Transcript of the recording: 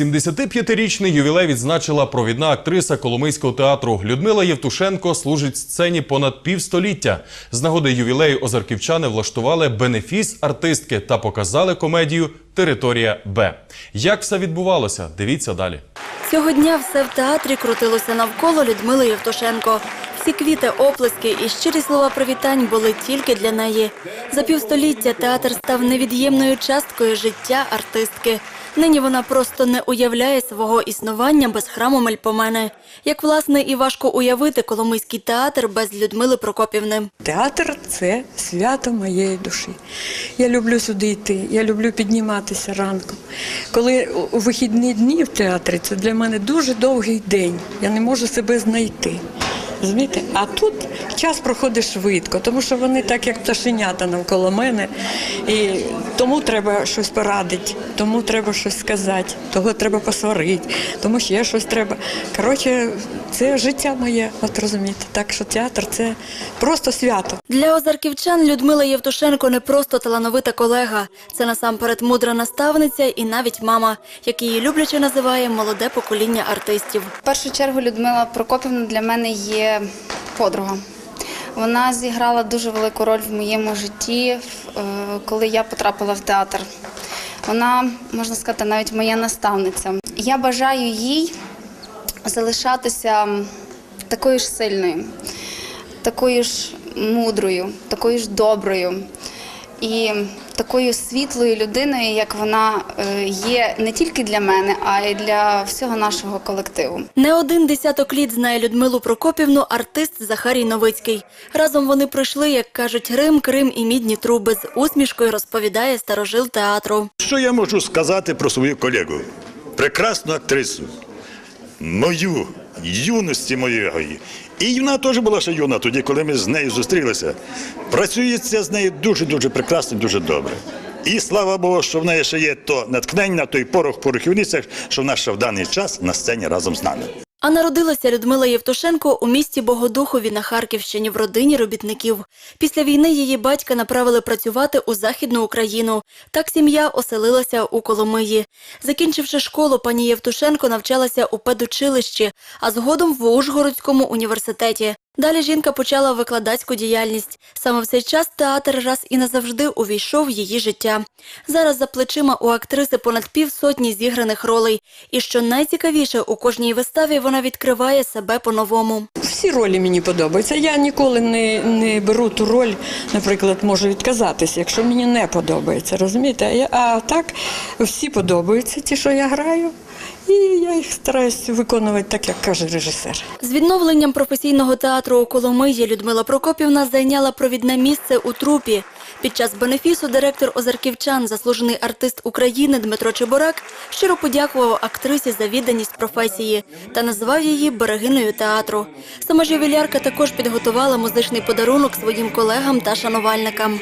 75-річний ювілей відзначила провідна актриса Коломийського театру Людмила Євтушенко служить сцені понад півстоліття. З нагоди ювілею озарківчани влаштували бенефіс артистки та показали комедію Територія Б. Як все відбувалося? Дивіться далі. Цього дня все в театрі крутилося навколо Людмили Євтушенко. Всі квіти, оплески і щирі слова привітань були тільки для неї. За півстоліття театр став невід'ємною часткою життя артистки. Нині вона просто не уявляє свого існування без храму Мельпомени. Як власне і важко уявити Коломийський театр без Людмили Прокопівни. Театр це свято моєї душі. Я люблю сюди йти, я люблю підніматися ранком. Коли у вихідні дні в театрі, це для мене дуже довгий день. Я не можу себе знайти. Розумієте? А тут час проходить швидко, тому що вони так, як пташенята навколо мене. І тому треба щось порадити, тому треба щось сказати, того треба посварити, тому ще щось треба. Коротше, це життя моє, от розумієте. Так що театр це просто свято. Для озарківчан Людмила Євтушенко не просто талановита колега. Це насамперед мудра наставниця і навіть мама, як її любляче називає молоде покоління артистів. В першу чергу Людмила Прокопівна для мене є подруга. Вона зіграла дуже велику роль в моєму житті, е, коли я потрапила в театр. Вона, можна сказати, навіть моя наставниця. Я бажаю їй залишатися такою ж сильною, такою ж мудрою, такою ж доброю і такою світлою людиною, як вона е, є не тільки для мене, а й для всього нашого колективу. Не один десяток літ знає Людмилу Прокопівну артист Захарій Новицький. Разом вони пройшли, як кажуть, Рим, Крим і мідні труби. З усмішкою розповідає старожил театру. Що я можу сказати про свою колегу? Прекрасну актрису, мою, юності моєї. І вона теж була ще юна тоді, коли ми з нею зустрілися. Працюється з нею дуже-дуже прекрасно, дуже добре. І слава Богу, що в неї ще є то натхнення, той порох порохівницях, що вона ще в даний час на сцені разом з нами. А народилася Людмила Євтушенко у місті Богодухові на Харківщині в родині робітників. Після війни її батька направили працювати у Західну Україну. Так сім'я оселилася у Коломиї. Закінчивши школу, пані Євтушенко навчалася у педучилищі, а згодом в Ужгородському університеті. Далі жінка почала викладацьку діяльність. Саме в цей час театр раз і назавжди увійшов в її життя. Зараз за плечима у актриси понад півсотні зіграних ролей. І що найцікавіше, у кожній виставі вона відкриває себе по-новому. Всі ролі мені подобаються. Я ніколи не, не беру ту роль, наприклад, можу відказатися, якщо мені не подобається. Розумієте? А так всі подобаються, ті, що я граю, і я їх стараюся виконувати так, як каже режисер. З відновленням професійного театру у Коломиї Людмила Прокопівна зайняла провідне місце у трупі. Під час бенефісу директор Озарківчан, заслужений артист України Дмитро Чебурак, щиро подякував актрисі за відданість професії та назвав її берегиною театру. Сама ювілярка також підготувала музичний подарунок своїм колегам та шанувальникам.